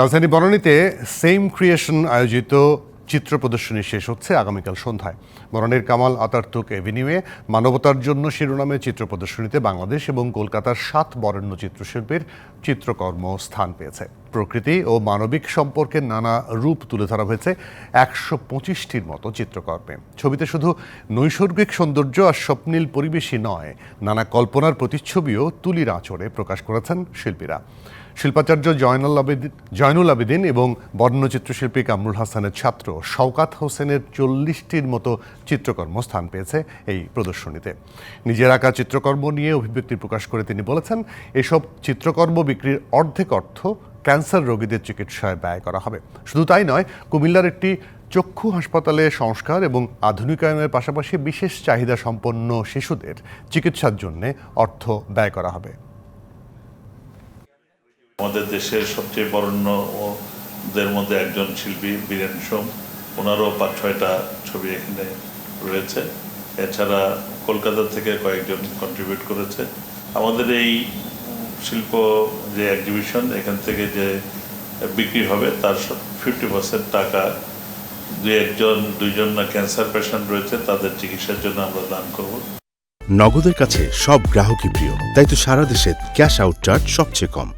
রাজধানী বনানীতে same creation আয়োজিত চিত্র প্রদর্শনী শেষ হচ্ছে আগামীকাল সন্ধ্যায়। বনানীর কামাল আতার্তুক এভিনিউয়ে মানবতার জন্য শিরোনামে চিত্র প্রদর্শনীতে বাংলাদেশ এবং কলকাতার সাত বরেণ্য চিত্রশিল্পীর চিত্রকর্ম স্থান পেয়েছে। প্রকৃতি ও মানবিক সম্পর্কের নানা রূপ তুলে ধরা হয়েছে একশো পঁচিশটির মতো চিত্রকর্মে। ছবিতে শুধু নৈসর্গিক সৌন্দর্য আর স্বপ্নীল পরিবেশই নয়, নানা কল্পনার প্রতিচ্ছবিও তুলির আঁচড়ে প্রকাশ করেছেন শিল্পীরা। শিল্পাচার্য জয়নুল আবেদিন জয়নুল আবেদিন এবং বর্ণচিত্রশিল্পী কামরুল হাসানের ছাত্র শওকাত হোসেনের চল্লিশটির মতো চিত্রকর্ম স্থান পেয়েছে এই প্রদর্শনীতে। নিজের আঁকা চিত্রকর্ম নিয়ে অভিব্যক্তি প্রকাশ করে তিনি বলেছেন, এসব চিত্রকর্ম বিক্রির অর্ধেক অর্থ ক্যান্সার রোগীদের চিকিৎসায় ব্যয় করা হবে। শুধু তাই নয়, কুমিল্লার একটি চক্ষু হাসপাতালে সংস্কার এবং আধুনিকায়নের পাশাপাশি বিশেষ চাহিদা সম্পন্ন শিশুদের চিকিৎসার জন্য অর্থ ব্যয় করা হবে। আমাদের দেশের সবচেয়ে বরেণ্য ওদের মধ্যে একজন শিল্পী, বীরেন সোম। ওনারও পাঁচ, ছয়টা ছবি এখানে রয়েছে। এছাড়া কলকাতা থেকে কয়েকজন কন্ট্রিবিউট করেছে। আমাদের এই শিল্প যে এক্সিবিশন এখান থেকে যে বিক্রি হবে, তার ফিফটি পার্সেন্ট টাকা দু একজন, দুইজন না ক্যান্সার পেশেন্ট রয়েছে, তাদের চিকিৎসার জন্য আমরা দান করব। নগদের কাছে সব গ্রাহকই প্রিয়, তাই তো সারা দেশে ক্যাশ আউট চার্জ সবচেয়ে কম।